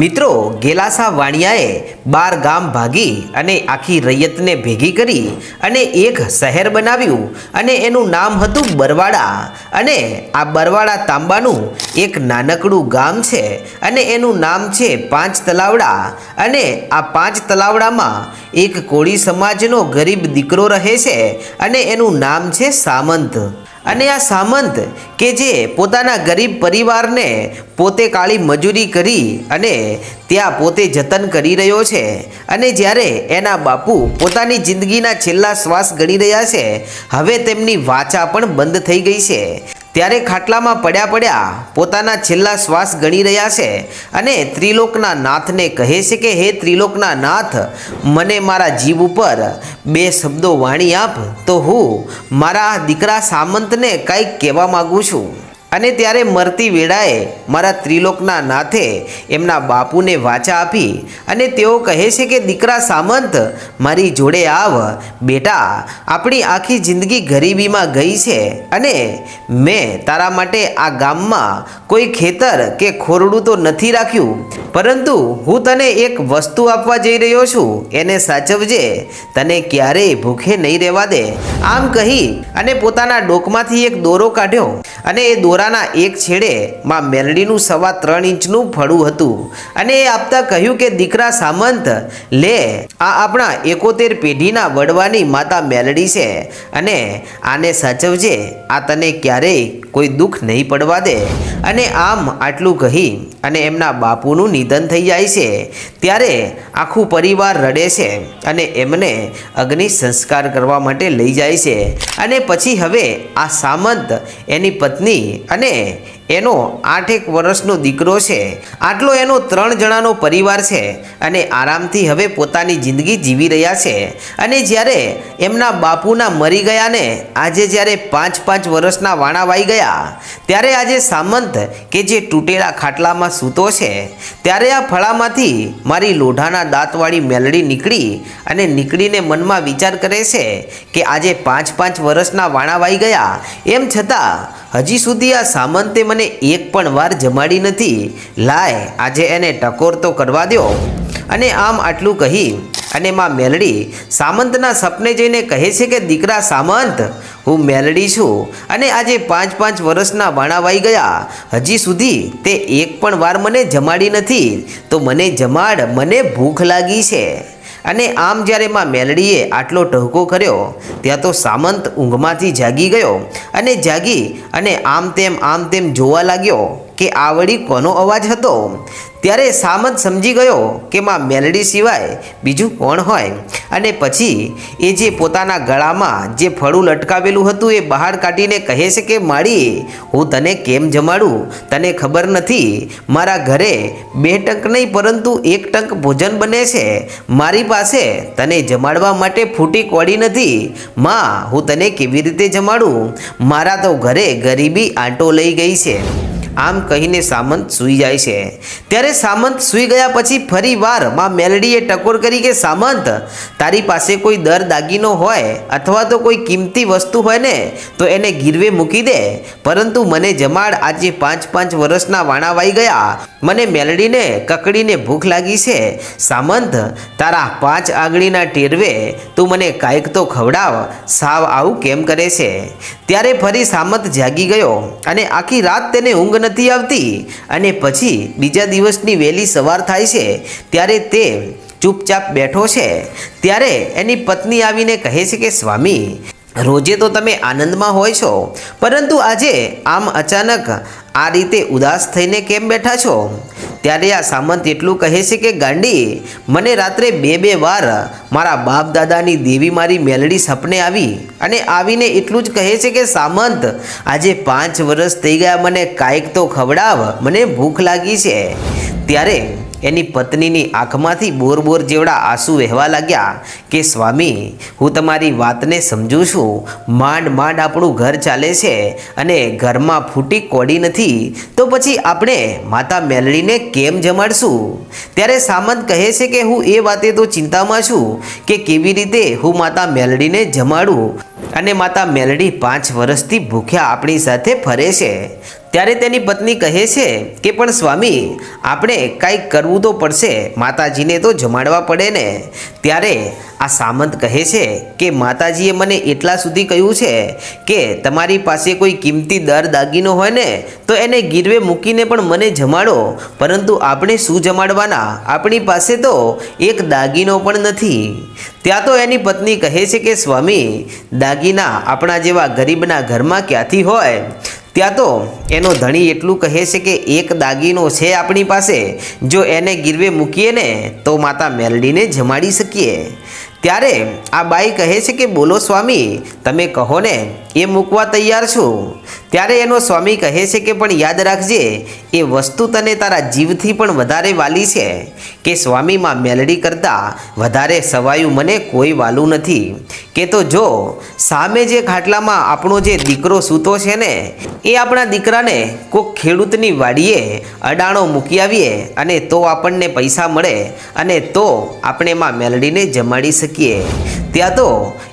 મિત્રો ગેલાસા વાણિયાએ બાર ગામ ભાગી અને આખી રૈયતને ભેગી કરી અને એક શહેર બનાવ્યું અને એનું નામ હતું બરવાડા. અને આ બરવાડા તાંબાનું એક નાનકડું ગામ છે અને એનું નામ છે પાંચ તલાવડા. અને આ પાંચ તલાવડામાં એક કોળી સમાજનો ગરીબ દીકરો રહે છે અને એનું નામ છે સામંત. અને આ સામંત કે જે પોતાના ગરીબ પરિવારને પોતે કાળી મજૂરી કરી અને ત્યાં પોતે જતન કરી રહ્યો છે અને જ્યારે એના બાપુ પોતાની જિંદગીના છેલ્લા શ્વાસ ગણી રહ્યા છે, હવે તેમની વાચા પણ બંધ થઈ ગઈ છે. ત્યારે ખાટલામાં પડ્યા પડ્યા પોતાના છેલ્લા શ્વાસ ગણી રહ્યા છે અને ત્રિલોકના નાથને કહે છે કે, હે ત્રિલોકના નાથ, મને મારા જીવ ઉપર બે શબ્દો વાણી આપ તો હું મારા દીકરા સામંતને કંઈક કહેવા માગું છું. અને ત્યારે મરતી વેળાએ મારા ત્રિલોકના નાથે એમના બાપુને વાચા આપી અને તેઓ કહે છે કે, દીકરા સામંત, મારી જોડે આવ. બેટા, આપણી આખી જિંદગી ગરીબીમાં ગઈ છે અને મેં તારા માટે આ ગામમાં કોઈ ખેતર કે ખોરડું તો નથી રાખ્યું. પરંતુ હું તને એક વસ્તુ આપવા જઈ રહ્યો છું. એને સાચવજે. તને ક્યારેય ભૂખે નહીં રહેવા દે. આમ કહી અને પોતાના ડોકમાંથી એક દોરો કાઢ્યો અને એ દોરાના એક છેડે માં મેલડીનું સવા ત્રણ ઇંચનું ફળું હતું. અને એ આપતા કહ્યું કે, દીકરા સામંત, લે, આ આપણા એકોતેર પેઢીના વડવાની માતા મેલડી છે અને આને સાચવજે, આ તને ક્યારેય કોઈ દુઃખ નહીં પડવા દે. અને આમ આટલું કહી અને એમના બાપુનું નિધન થઈ જાય છે. ત્યારે આખું પરિવાર રડે છે અને એમને અગ્નિ સંસ્કાર કરવા માટે લઈ જાય છે. અને પછી હવે આ સામંત એની પત્ની અને એનો આઠેક વર્ષનો દીકરો છે. આટલો એનો ત્રણ જણાનો પરિવાર છે અને આરામથી હવે પોતાની જિંદગી જીવી રહ્યા છે. અને જ્યારે એમના બાપુના મરી ગયાને આજે જ્યારે પાંચ પાંચ વર્ષના વાણા વાઈ ગયા, ત્યારે આજે સામંત કે જે તૂટેલા ખાટલામાં સૂતો છે, ત્યારે આ ફળામાંથી મારી લોઢાના દાંતવાળી મેલડી નીકળી અને નીકળીને મનમાં વિચાર કરે છે કે આજે પાંચ પાંચ વર્ષના વાણા વાઈ ગયા. એમ છતાં હજી સુધી આ સામંતે મને એક પણ વાર જમાડી નથી. લાય, આજે એને ટકોર તો કરવા દો અને આમ આટલું કહી, અને માં મેલડી સામંતના સપને જઈને કહે છે કે, દીકરા સામંત, હું મેલડી છું, અને આજે પાંચ પાંચ વર્ષના વાણાવાઈ ગયા. હજી સુધી તે એક પણ વાર મને જમાડી નથી. તો મને જમાડ, મને ભૂખ લાગી છે. અને આમ જ્યારે માં મેલડીએ આટલો ટહુકો કર્યો, ત્યાં તો સામંત ઊંઘમાંથી જાગી ગયો અને જાગી અને આમ તેમ આમ તેમ જોવા લાગ્યો. કે આ વળી કોનો અવાજ હતો? ત્યારે સામંત સમજી ગયો કે માં મેલડી સિવાય બીજું કોણ હોય. અને પછી એ જે પોતાના ગળામાં જે ફળું લટકાવેલું હતું એ બહાર કાઢીને કહે છે કે, માળી, હું તને કેમ જમાડું? તને ખબર નથી? મારા ઘરે બે ટંક નહીં, પરંતુ એક ટંક ભોજન બને છે. મારી પાસે તને જમાડવા માટે ફૂટી કોડી નથી. માં, હું તને કેવી રીતે જમાડું? મારા તો ઘરે ગરીબી આંટો લઈ ગઈ છે. આમ કહીને સામંત સૂઈ જાય છે. ત્યારે સામંત સૂઈ ગયા પછી ફરી વારમાં મેલડીએ ટકોર કરી કે, સામંત, તારી પાસે કોઈ દર દાગીનો હોય અથવા તો કોઈ કિંમતી વસ્તુ હોય ને, તો એને ગીરવે મૂકી દે. પરંતુ મને જમાડ આજે પાંચ પાંચ વર્ષના વાણા વાઈ ગયા. મને મેલડીને કકડીને ભૂખ લાગી છે. સામંત, તારા પાંચ આંગળીના ટેરવે, તું મને કાંઈક તો ખવડાવ. સાવ આવું કેમ કરે છે? ત્યારે ફરી સામંત જાગી ગયો અને આખી રાત તેને ઊંઘ નથી આવતી અને પછી બીજા દિવસની વહેલી સવાર થાય છે, ત્યારે તે ચૂપચાપ બેઠો છે. ત્યારે એની પત્ની આવીને કહે છે કે, સ્વામી, રોજે તો તમે આનંદમાં હોય છો, પરંતુ આજે આમ અચાનક આ રીતે ઉદાસ થઈને કેમ બેઠા છો? ત્યારે આ સામંત એટલું કહે છે કે, ગાંડી, મને રાત્રે બે બે વાર મારા બાપ દાદાની દેવી મારી મેલડી સપને આવી અને આવીને એટલું જ કહે છે કે, સામંત, આજે પાંચ વર્ષ થઈ ગયા, મને કાંઈક તો ખવડાવ, મને ભૂખ લાગી છે. ત્યારે એની પત્નીની આંખમાંથી બોર બોર જેવડા આંસુ વહેવા લાગ્યા કે, સ્વામી, હું તમારી વાતને સમજું છું. માંડ માંડ આપણું ઘર ચાલે છે અને ઘરમાં ફૂટી કોડી નથી. તો પછી આપણે માતા મેલડીને કેમ જમાડશું? ત્યારે સામંત કહે છે કે, હું એ વાતે તો ચિંતામાં છું કે કેવી રીતે હું માતા મેલડીને જમાડું. અને માતા મેલડી પાંચ વર્ષથી ભૂખ્યા આપણી સાથે ફરે છે. ત્યારે તેની પત્ની કહે છે કે, પણ સ્વામી, આપણે કાંઈક કરવું તો પડશે. માતાજીને તો જમાડવા પડે ને. ત્યારે આ સામંત કહે છે કે, માતાજીએ મને એટલા સુધી કહ્યું છે કે, તમારી પાસે કોઈ કિંમતી દર દાગીનો હોય ને, તો એને ગીરવે મૂકીને પણ મને જમાડો. પરંતુ આપણે શું જમાડવાના? આપણી પાસે તો એક દાગીનો પણ નથી. ત્યાં તો એની પત્ની કહે છે કે, સ્વામી, દાગીના આપણા જેવા ગરીબના ઘરમાં ક્યાંથી હોય? ત્યાં તો એનો ધણી એટલું કહે છે કે એક દાગીનો છે આપણી પાસે. જો એને ગીરવે મૂકીએ ને, તો માતા મેલડીને જમાડી શકીએ. ત્યારે આ બાઈ કહે છે કે, બોલો સ્વામી, તમે કહો ને, એ મૂકવા તૈયાર છું. ત્યારે એનો સ્વામી કહે છે કે પણ યાદ રાખજે, એ વસ્તુ તને તારા જીવથી પણ વધારે વાલી છે, કે સ્વામીમાં મેલડી કરતાં વધારે સવાયું મને કોઈ વાલું નથી. કે તો જો, સામે જે ખાટલામાં આપણો જે દીકરો સૂતો છે ને, એ આપણા દીકરાને કોઈક ખેડૂતની વાડીએ અડાણો મૂકી આવીએ અને તો આપણને પૈસા મળે અને તો આપણે માં મેલડીને જમાડી શકીએ. ત્યાં તો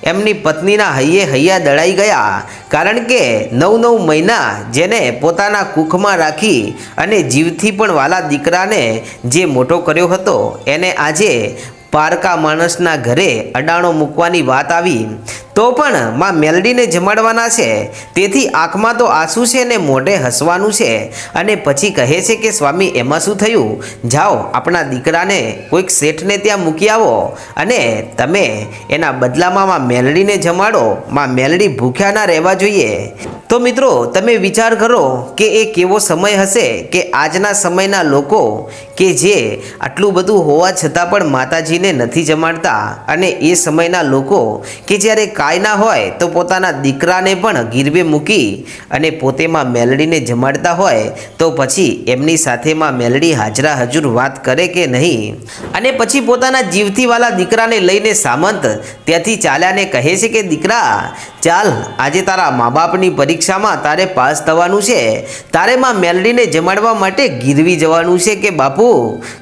એમની પત્નીના હૈયે હૈયા દળાઈ ગયા, કારણ કે નવ નવ મહિના જેને પોતાના કુખમાં રાખી અને જીવથી પણ વાલા દીકરાને જે મોટો કર્યો હતો, એને આજે પારકા માણસના ઘરે અડાણો મૂકવાની વાત આવી. તો પણ માં મેલડીને જમાડવાના છે. તેથી આંખમાં તો આંસુ છે ને મોઢે હસવાનું છે. અને પછી કહે છે કે, સ્વામી, એમાં શું થયું? જાઓ, આપણા દીકરાને કોઈક શેઠને ત્યાં મૂકી આવો. અને તમે એના બદલામાં માં મેલડીને જમાડો. માં મેલડી ભૂખ્યા ના રહેવા જોઈએ. તો મિત્રો, તમે વિચાર કરો કે એ કેવો સમય હશે કે આજના સમયના લોકો કે જે આટલું બધું હોવા છતાં પણ માતાજીને નથી જમાડતા. અને એ સમયના લોકો કે જ્યારે કાંઈ ના હોય તો પોતાના દીકરાને પણ ગીરવે મૂકી અને પોતેમાં મેલડીને જમાડતા હોય તો પછી એમની સાથેમાં મેલડી હાજરા હજુર વાત કરે કે નહીં. અને પછી પોતાના જીવથી વાલા દીકરાને લઈને સામંત ત્યાંથી ચાલ્યાને કહે છે કે, દીકરા ચાલ, આજે તારા મા બાપની પરીક્ષામાં તારે પાસ થવાનું છે. તારે માં મેલડીને જમાડવા માટે ગીરવી જવાનું છે કે બાપુ?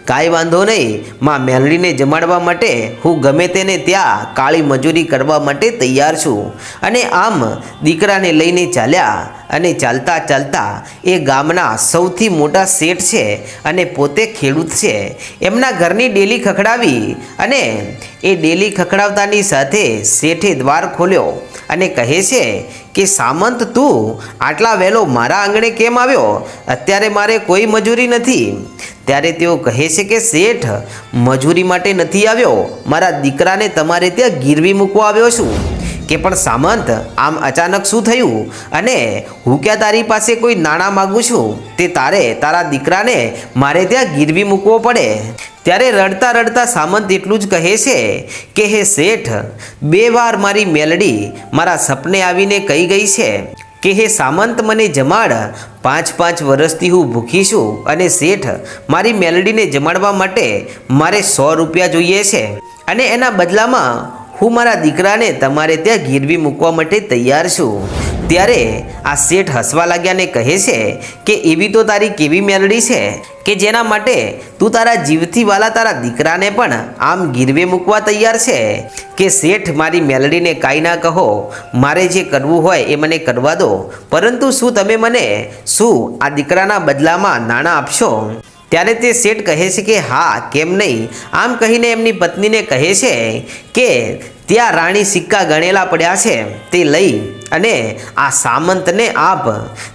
કાંઈ વાંધો નહીં. માં મેલડીને જમાડવા માટે હું ગમે તેને ત્યાં કાળી મજૂરી કરવા માટે તૈયાર છું. અને આમ દીકરાને લઈને ચાલ્યા અને ચાલતા ચાલતા એ ગામના સૌથી મોટા શેઠ છે અને પોતે ખેડૂત છે. એમના ઘરની ડેલી ખખડાવી અને એ ડેલી ખખડાવતાની સાથે શેઠે દ્વાર ખોલ્યો. અને કહે છે કે, સામંત, તું આટલા વહેલો મારા આંગણે કેમ આવ્યો? અત્યારે મારે કોઈ મજૂરી નથી. ત્યારે તેઓ કહે છે કે, શેઠ, મજૂરી માટે નથી આવ્યો. મારા દીકરાને તમારે ત્યાં ગીરવી મૂકવા આવ્યો છું. કે પણ સામંત, આમ અચાનક શું થયું? અને હું ક્યાં તારી પાસે કોઈ નાણાં માગું છું? તે તારે, તારા દીકરાને મારે ત્યાં ગીરવી મૂકવો પડે. ત્યારે રડતા રડતા સામંત એટલું જ કહે છે કે, હે શેઠ, બે વાર મારી મેલડી મારા સપને આવીને કહી ગઈ છે કે, હે સામંત, મને જમાડ. પાંચ પાંચ વર્ષથી હું ભૂખી છું અને શેઠ, મારી મેલડીને જમાડવા માટે મારે સો રૂપિયા જોઈએ છે. અને એના બદલામાં હું મારા દીકરાને તમારે ત્યાં ગીરવી મૂકવા માટે તૈયાર છું. ત્યારે આ શેઠ હસવા લાગ્યાને કહે છે કે એવી તો તારી કેવી મેલડી છે કે જેના માટે તું તારા જીવથી વાલા તારા દીકરાને પણ આમ ગીરવે મૂકવા તૈયાર છે. કે શેઠ, મારી મેલડીને કાંઈ ના કહો, મારે જે કરવું હોય એ મને કરવા દો. પરંતુ શું તમે મને શું આ દીકરાના બદલામાં નાણાં આપશો? ત્યારે તે શેઠ કહે છે કે, હા, કેમ નહીં? આમ કહીને એમની પત્નીને કહે છે કે, ત્યાં રાણી સિક્કા ગણેલા પડ્યા છે, તે લઈ અને આ સામંતને આપ,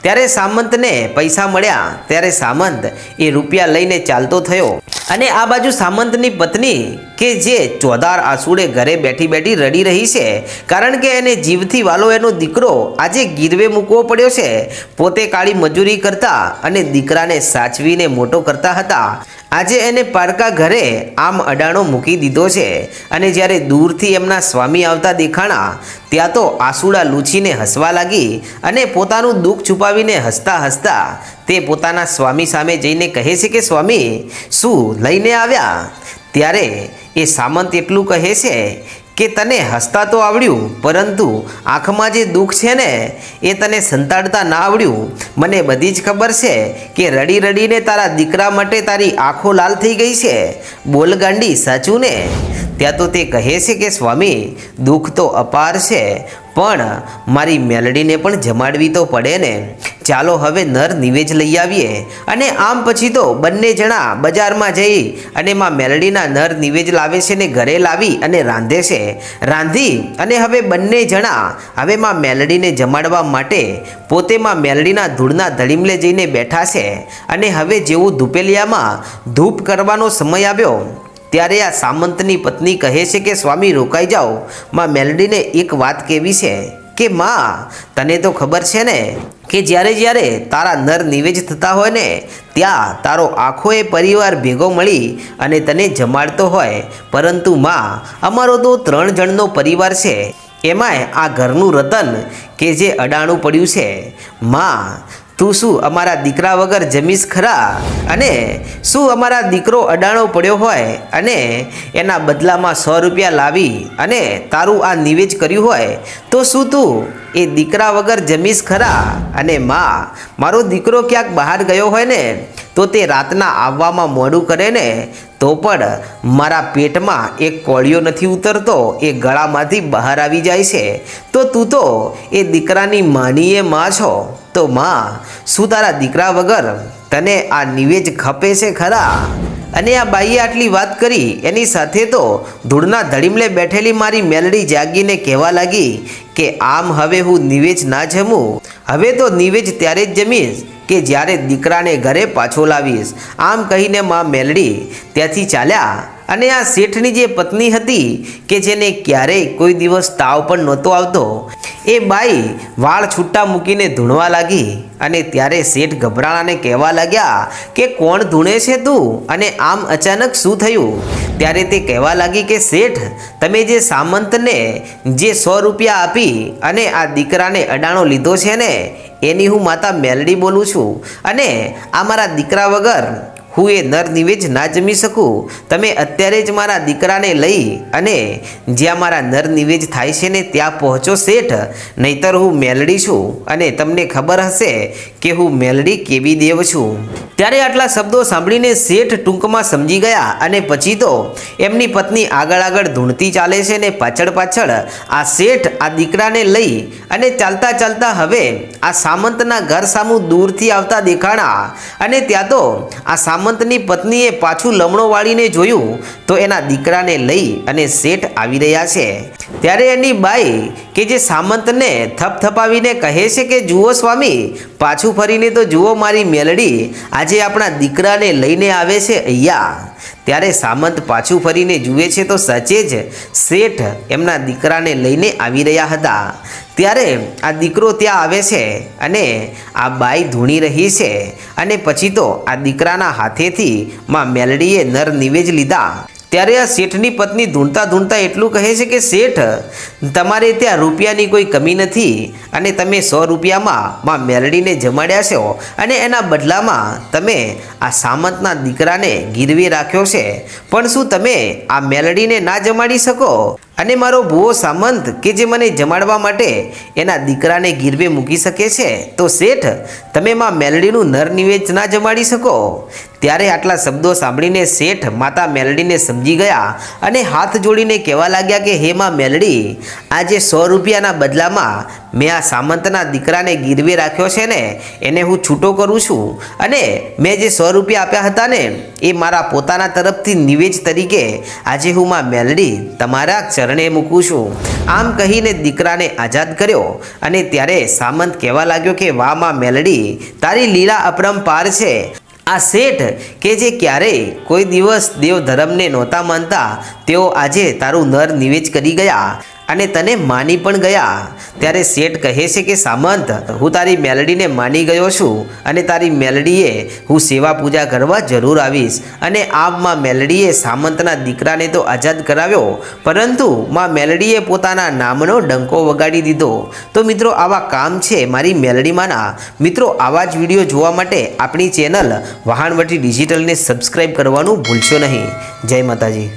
ત્યારે સામંતને પૈસા મળ્યા, ત્યારે સામંત એ રૂપિયા લઈને ચાલતો થયો. અને આ બાજુ સામંતની પત્ની કે જે ચોધાર આસુડે ઘરે બેઠી બેઠી રડી રહી છે, કારણ કે એને જીવથી વાલો એનો દીકરો આજે ગીરવે મૂકવો પડ્યો છે, પોતે કાળી મજૂરી કરતા અને દીકરાને સાચવીને મોટો કરતા હતા. આજે એને પારકા ઘરે આમ અડાણો મૂકી દીધો છે. અને જ્યારે દૂરથી એમના સ્વામી આવતા દેખાણા ત્યાં તો આસુડા લૂછીને હસવા લાગી અને પોતાનું દુઃખ છુપાવીને હસતા હસતા તે પોતાના સ્વામી સામે જઈને કહે છે કે, સ્વામી, શું લઈને આવ્યા? ત્યારે એ સામંત એટલું કહે છે કે, તને હસતા તો આવડ્યું, પરંતુ આંખમાં જે દુઃખ છે ને, એ તને સંતાડતા ના આવડ્યું. મને બધી જ ખબર છે કે રડી રડીને તારા દીકરા માટે તારી આંખો લાલ થઈ ગઈ છે. બોલગાંડી સાચું ને? ત્યાં તો તે કહે છે કે, સ્વામી, દુઃખ તો અપાર છે, પણ મારી મેલડીને પણ જમાડવી તો પડે ને. ચાલો હવે નર નિવેજ લઈ આવીએ અને આમ પછી તો બંને જણા બજારમાં જઈ અને માં મેલડીના નર નિવેજ લાવે છે ને ઘરે લાવી અને રાંધે છે. રાંધી અને હવે બંને જણા હવે માં મેલડીને જમાડવા માટે પોતે માં મેલડીના ધૂળના ધડીમલે જઈને બેઠા છે. અને હવે જેવું ધૂપેલિયામાં ધૂપ કરવાનો સમય આવ્યો ત્યારે આ સામંતની પત્ની કહે છે કે, સ્વામી, રોકાઈ જાઓ. માં મેલડીને એક વાત કેવી છે કે, માં, તને તો ખબર છે ને કે જ્યારે જ્યારે તારા નર નિવેજ થતા હોય ને, ત્યાં તારો આખો એ પરિવાર ભેગો મળી અને તને જમાડતો હોય. પરંતુ માં, અમારો તો ત્રણ જણનો પરિવાર છે. એમાંય આ ઘરનું રતન કે જે અડાણું પડ્યું છે. માં તું શું અમારા દીકરા વગર જમીશ ખરા? અને શું અમારા દીકરો અડાણો પડ્યો હોય? અને એના બદલામાં સો રૂપિયા લાવી અને તારું આ નિવેજ કર્યું હોય, તો શું તું એ દીકરા વગર જમીશ ખરા? અને માં, મારો દીકરો ક્યાંક બહાર ગયો હોય ને, તો તે રાતના આવવામાં મોડું કરે ને, તો પણ મારા પેટમાં એક કોળિયો નથી ઉતરતો, એ ગળામાંથી બહાર આવી જાય છે. તો તું તો એ દીકરાની માનીએ માં છો. તો માં શું તારા દીકરા વગર તને આ નિવેજ ખપે છે ખરા? અને આ બાઈએ આટલી વાત કરી, એની સાથે તો ધૂળના ધડીમલે બેઠેલી મારી મેલડી જાગીને કહેવા લાગી કે આમ હવે હું નિવેજ ના જમું. હવે તો નિવેજ ત્યારે જ જમીશ કે જ્યારે દીકરાને ઘરે પાછો લાવીશ. આમ કહીને માં મેલડી ત્યાંથી ચાલ્યા અને આ શેઠની જે પત્ની હતી, કે જેને ક્યારેય કોઈ દિવસ તાવ પણ નહોતો આવતો, એ બાઈ વાળ છૂટા મૂકીને ધૂણવા લાગી અને ત્યારે શેઠ ગભરાણાને કહેવા લાગ્યા કે, કોણ ધૂણે છે તું? અને આમ અચાનક શું થયું? ત્યારે તે કહેવા લાગી કે, શેઠ, તમે જે સામંતને જે સો રૂપિયા આપી અને આ દીકરાને અડાણો લીધો છે ને, એની હું માતા મેલડી બોલું છું. અને આ મારા દીકરા વગર હું એ નર નિવેજ ના જમી શકું? તમે અત્યારે જ મારા દીકરાને લઈ અને જ્યાં મારા નર થાય છે ને ત્યાં પહોંચો શેઠ, નહીતર હું મેલડી છું અને તમને ખબર હશે કે હું મેલડી કેવી દેવ છું. ત્યારે આટલા શબ્દો સાંભળીને શેઠ ટૂંકમાં સમજી ગયા અને પછી તો એમની પત્ની આગળ આગળ ધૂણતી ચાલે છે ને પાછળ પાછળ આ શેઠ આ દીકરાને લઈ અને ચાલતા ચાલતા હવે આ સામંતના ઘર સામું દૂરથી આવતા દેખાણા અને ત્યાં તો આ સામંતની પત્નીએ પાછું લમણો વાળીને જોયું તો એના દીકરાને લઈ અને શેઠ આવી રહ્યા છે. ત્યારે એની બાઈ કે જે સામંતને થપથપાવીને કહે છે કે, જુઓ સ્વામી, પાછું ફરીને તો જુઓ મારી મેલડી, આજે આપણા દીકરાને લઈને આવે છે અહીંયા. ત્યારે સામંત પાછું ફરીને જુએ છે તો સાચે જ શેઠ એમના દીકરાને લઈને આવી રહ્યા હતા. ત્યારે આ દીકરો ત્યાં આવે છે અને આ બાઈ ધૂણી રહી છે અને પછી તો આ દીકરાના હાથેથી માં મેલડીએ નર નિવેજ લીધા. ત્યારે આ શેઠની પત્ની ધૂણતા ધૂણતા એટલું કહે છે કે, શેઠ, તમારે ત્યાં રૂપિયાની કોઈ કમી નથી અને તમે સો રૂપિયામાં માં મેલડીને જમાડ્યા છો અને એના બદલામાં તમે આ સામંતના દીકરાને ગીરવી રાખ્યો છે. પણ શું તમે આ મેલડીને ના જમાડી શકો? અને મારો ભૂવો સામંત કે જે મને જમાડવા માટે એના દીકરાને ગીરવે મૂકી શકે છે? તો શેઠ, તમે માં મેલડીનું નર નિવેચ ના જમાડી શકો? ત્યારે આટલા શબ્દો સાંભળીને શેઠ માતા મેલડીને સમજી ગયા અને હાથ જોડીને કહેવા લાગ્યા કે, હે માં મેલડી, આજે સો રૂપિયાના બદલામાં મેં આ સામંતના દીકરાને ગીરવે રાખ્યો છે ને, એને હું છૂટો કરું છું. અને મેં જે સો રૂપિયા આપ્યા હતા ને, એ મારા પોતાના તરફથી નિવેચ તરીકે આજે હું માં મેલડી તમારા ચરણે મૂકું છું. આમ કહીને દીકરાને આઝાદ કર્યો અને ત્યારે સામંત કહેવા લાગ્યો કે, વાહમાં મેલડી, તારી લીલા અપરંપાર છે. આ શેઠ કે જે ક્યારેય કોઈ દિવસ દેવ ધર્મને નહોતા માનતા તેઓ આજે તારું નર નિવેજ કરી ગયા અને તને માની પણ ગયા. ત્યારે શેઠ કહે છે કે, સામંત, હું તારી મેલડીને માની ગયો છું અને તારી મેલડીએ હું સેવા પૂજા કરવા જરૂર આવીશ અને આમ માં મેલડીએ સામંતના દીકરાને તો આઝાદ કરાવ્યો, પરંતુ માં મેલડીએ પોતાના નામનો ડંકો વગાડી દીધો. તો મિત્રો, આવા કામ છે મારી મેલડીમાંના. મિત્રો, આવા જ વીડિયો જોવા માટે આપણી ચેનલ વહાણવટી ડિજિટલને સબસ્ક્રાઈબ કરવાનું ભૂલશો નહીં. જય માતાજી.